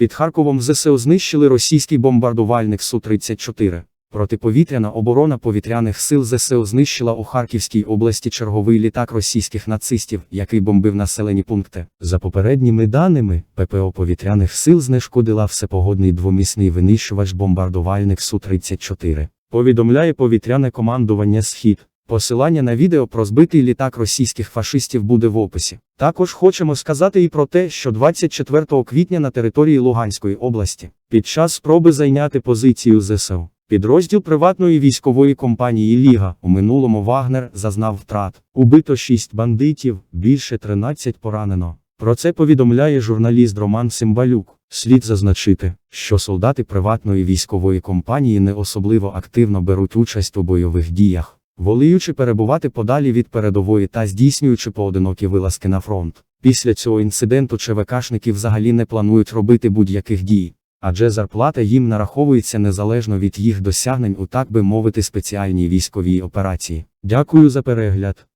Під Харковом ЗСУ знищили російський бомбардувальник Су-34. Протиповітряна оборона повітряних сил ЗСУ знищила у Харківській області черговий літак російських нацистів, який бомбив населені пункти. За попередніми даними, ППО повітряних сил знешкодила всепогодний двомісний винищувач бомбардувальник Су-34. Повідомляє повітряне командування Схід. Посилання на відео про збитий літак російських фашистів буде в описі. Також хочемо сказати і про те, що 24 квітня на території Луганської області, під час спроби зайняти позицію ЗСУ, підрозділ приватної військової компанії Ліга у минулому Вагнер зазнав втрат. Убито 6 бандитів, більше 13 поранено. Про це повідомляє журналіст Роман Симбалюк. Слід зазначити, що солдати приватної військової компанії не особливо активно беруть участь у бойових діях воліючи перебувати подалі від передової та здійснюючи поодинокі вилазки на фронт. Після цього інциденту ЧВКшники взагалі не планують робити будь-яких дій, адже зарплата їм нараховується незалежно від їх досягнень у так би мовити спеціальній військовій операції. Дякую за перегляд.